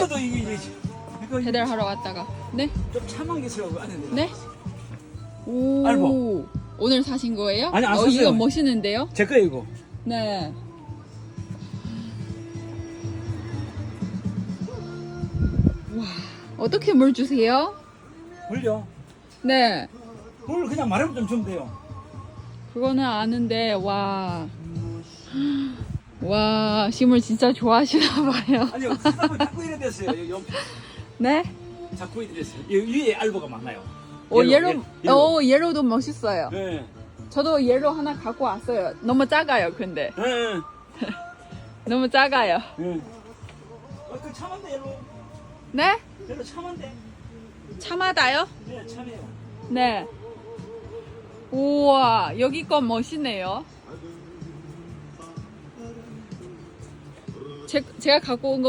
하나도 이게 이거 배달하러 왔다가. 네? 좀 참한 게 있으라고 안에 내가. 네? 오. 알보. 오늘 사신 거예요? 아니, 안 어, 샀어요. 이거 멋있는데요? 제 거예요 이거. 네. 와, 어떻게 물 주세요? 물려. 네. 물 그냥 말하면 좀 주면 돼요. 그거는 아는데, 와. 와, 식물 진짜 좋아하시나 봐요. 아니요, 사람은 자꾸 이래 됐어요. 여기 옆- 네? 자꾸 이래 됐어요. 여기 위에 알보가 많아요. 오, 예- 옐로우. 오, 예로도 멋있어요. 네. 저도 예로 하나 갖고 왔어요. 너무 작아요, 근데. 네. 너무 작아요. 네. 어, 그 참한데 옐로. 네? 옐로 참한데. 참하다요? 네, 참해요. 네. 우와, 여기 건 멋있네요. 제, 제가 갖고 온 거